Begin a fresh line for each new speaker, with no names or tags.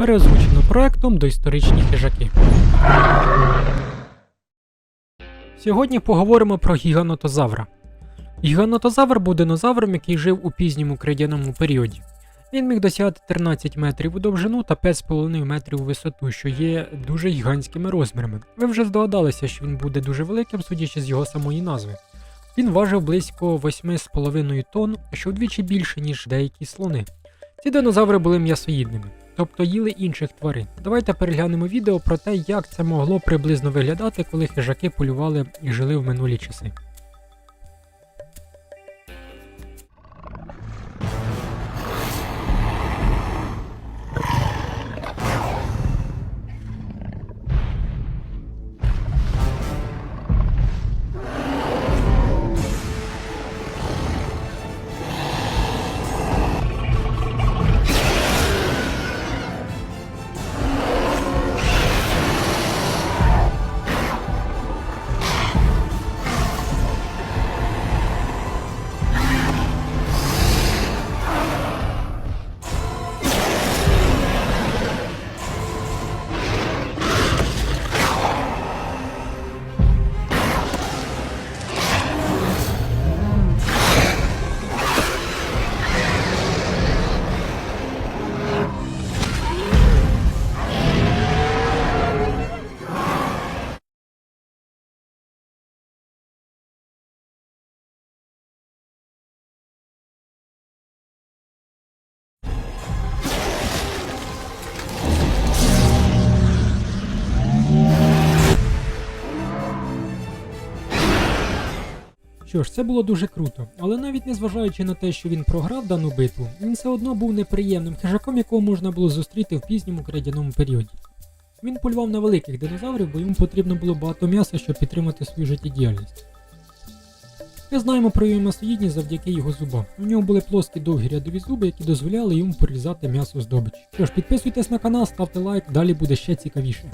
Переозвучено проектом доісторичні хижаки. Сьогодні поговоримо про гіганотозавра. Гіганотозавр був динозавром, який жив у пізньому крейдяному періоді. Він міг досягати 13 метрів у довжину та 5,5 метрів у висоту, що є дуже гігантськими розмірами. Ви вже здогадалися, що він буде дуже великим, судячи з його самої назви. Він важив близько 8,5 тонн, що вдвічі більше, ніж деякі слони. Ці динозаври були м'ясоїдними, тобто їли інших тварин. Давайте переглянемо відео про те, як це могло приблизно виглядати, коли хижаки полювали і жили в минулі часи. Що ж, це було дуже круто, але навіть незважаючи на те, що він програв дану битву, він все одно був неприємним хижаком, якого можна було зустріти в пізньому крейдяному періоді. Він полював на великих динозаврів, бо йому потрібно було багато м'яса, щоб підтримати свою життєдіяльність. Ми знаємо про його масоїдність завдяки його зубам. У нього були плоскі довгі рядові зуби, які дозволяли йому порізати м'ясо здобичі. Тож підписуйтесь на канал, ставте лайк, далі буде ще цікавіше.